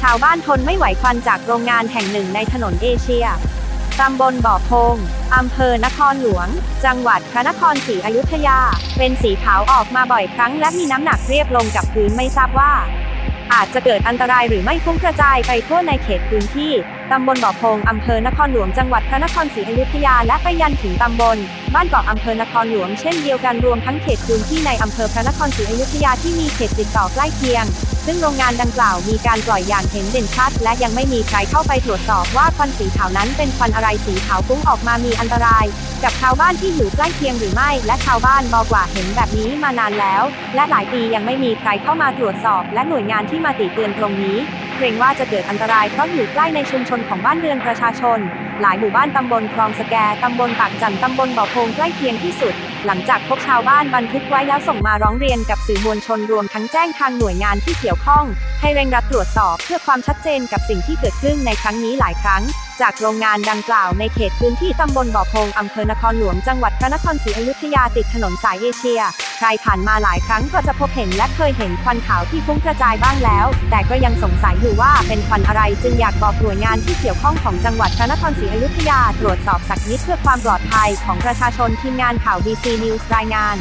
ชาวบ้านทนไม่ไหวควันจากโรงงานแห่งหนึ่งในถนนเอเชีย ตำบลบ่อพง อำเภอนครหลวง จังหวัดพระนครศรีอยุธยา เป็นสีขาวออกมาบ่อยครั้งและมีน้ำหนักเรียบลงกับพื้นไม่ทราบว่า อาจจะเกิดอันตรายหรือไม่ฟุ้งกระจายไปทั่วในเขตพื้นที่ ตำบลบ่อพง อำเภอนครหลวง จังหวัดพระนครศรีอยุธยา และไปยันถึงตำบล บ้านเกาะอำเภอนครหลวง เช่นเดียวกันรวมทั้งเขตพื้นที่ในอำเภอพระนครศรีอยุธยาที่มีเขตติดต่อใกล้เคียง ซึ่งโรงงานดังกล่าวมีการปล่อยอย่างเห็นเด่นชัด และยังไม่มีใครเข้าไปตรวจสอบว่าควันสีขาวนั้นเป็นควันอะไรสีขาวฟุ้งออกมามีอันตราย กับชาวบ้านที่อยู่ใกล้เคียงหรือไม่ และชาวบ้านบอกว่าเห็นแบบนี้มานานแล้ว และหลายปียังไม่มีใครเข้ามาตรวจสอบ และหน่วยงานที่มาติเตือนตรงนี้ เกรงว่าจะเกิดอันตรายเพราะอยู่ใกล้ในชุมชนของบ้านเรือนประชาชน หลายหมู่บ้านตำบลคลองสแกตำบลปากจันต์ตำบลบ่อโพงใกล้เคียงที่สุด หลังจากพบชาวบ้านบันทึกไว้แล้วส่งมาร้องเรียนกับสื่อมวลชนรวมทั้งแจ้งทางหน่วยงานที่เกี่ยวข้อง ให้เร่งรัดตรวจสอบเพื่อความชัดเจนกับสิ่งที่เกิดขึ้นในครั้งนี้หลายครั้ง จากโรงงานดังกล่าวในเขตพื้นที่ตำบลบ่อโพงอำเภอนครหลวงจังหวัดพระนครศรีอยุธยาติดถนนสายเอเชีย ใครผ่านมาหลายครั้งก็จะพบเห็นและเคยเห็นควันขาวที่ฟุ้งกระจายบ้างแล้ว แต่ก็ยังสงสัยอยู่ว่าเป็นควันอะไรจึงอยากบอกหน่วยงานที่เกี่ยวข้องของจังหวัดพระนครศรีอยุธยาตรวจสอบสักนิดเพื่อความปลอดภัยของประชาชนทีมงานข่าว DC News รายงาน